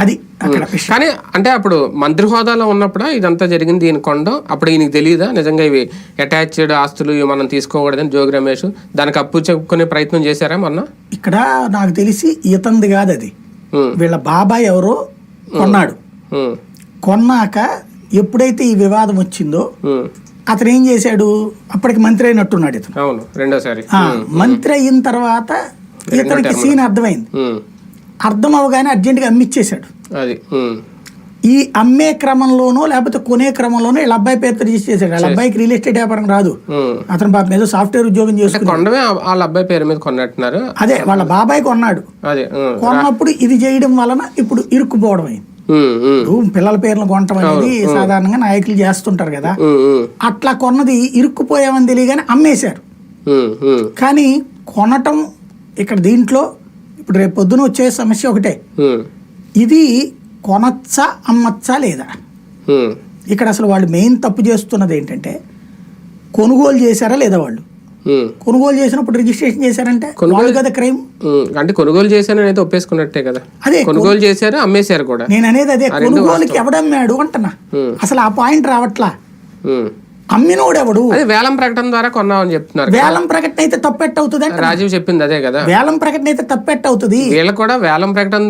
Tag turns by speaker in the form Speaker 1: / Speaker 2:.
Speaker 1: అది
Speaker 2: కానీ అంటే అప్పుడు మంత్రి హోదాలో ఉన్నప్పుడు ఇదంతా జరిగింది ఈయన కొండం? అప్పుడు ఈయనకి తెలియదా నిజంగా ఇవి అటాచ్డ్ ఆస్తులు ఇవి మనం తీసుకోకూడదని జోగి రమేష్ దానికి అప్పు చెప్పుకునే ప్రయత్నం చేశారా మొన్న?
Speaker 1: ఇక్కడ నాకు తెలిసి ఇతంది కాదు అది. వీళ్ళ బాబాయ్ ఎవరో కొన్నాడు. కొన్నాక ఎప్పుడైతే ఈ వివాదం వచ్చిందో. అతను ఏం చేశాడు? అప్పటికి మంత్రి అయినట్టున్నాడు ఇతను.
Speaker 2: అవును రెండోసారి.
Speaker 1: మంత్రి అయిన తర్వాత ఇతనికి సీన్ అర్థమైంది. అర్థం అవగానే అర్జెంటుగా అమ్మిచ్చేశాడు.
Speaker 2: అది
Speaker 1: ఈ అమ్మే క్రమంలోనో లేకపోతే కొనే క్రమంలోనో వీళ్ళ అబ్బాయి పేరుతో రిజిస్టర్ చేశాడు. వాళ్ళ అబ్బాయికి రియల్ ఎస్టేట్ వ్యాపారం రాదు. అతను పాపం ఏదో సాఫ్ట్వేర్ ఉద్యోగం చేసుకుని
Speaker 2: కొండమే ఆ- వాళ్ళ అబ్బాయి పేరు మీద కొన్నట్టున్నారు.
Speaker 1: అదే వాళ్ళ బాబాయ్ కొన్నాడు.
Speaker 2: అదే
Speaker 1: కొన్నప్పుడు ఇది చేయడం వలన ఇప్పుడు ఇరుక్కుపోవడం అయింది. పిల్లల పేర్లు కొనటం అనేది సాధారణంగా నాయకులు చేస్తుంటారు కదా. అట్లా కొన్నది ఇరుక్కుపోయామని తెలియగానే అమ్మేశారు. కానీ కొనటం ఇక్కడ దీంట్లో ఇప్పుడు రేపు పొద్దున వచ్చే సమస్య ఒకటే. ఇది కొనచ్చా అమ్మచ్చా లేదా. ఇక్కడ అసలు వాళ్ళు మెయిన్ తప్పు చేస్తున్నది ఏంటంటే కొనుగోలు చేశారా లేదా వాళ్ళు? కొనుగోలు చేసినప్పుడు రిజిస్ట్రేషన్ చేశారంటే వాళ్ళు కదా క్రైమ్.
Speaker 2: అంటే కొనుగోలు చేశానని అయితే ఒప్పేసుకున్నట్టే కదా.
Speaker 1: అదే
Speaker 2: కొనుగోలు చేశారు అమ్మేశారు కూడా.
Speaker 1: నేను అనేది అదే కొనుగోలుకి ఎవడమ్మాడు అంటున్నా. అసలు ఆ పాయింట్ రావట్లా. అమ్మినోడెవడు
Speaker 2: అదే వేలం ప్రకటన ద్వారా కొన్నామని చెప్తున్నారు
Speaker 1: వేలం ప్రకటన అయితే తప్పెట్ట అవుతుంది అంటే
Speaker 2: రాజీవ్ చెప్పింది అదే కదా.
Speaker 1: వేలం ప్రకటన అయితే తప్పెట్ట అవుతుంది
Speaker 2: వీళ్ళకి కూడా వేలం ప్రకటన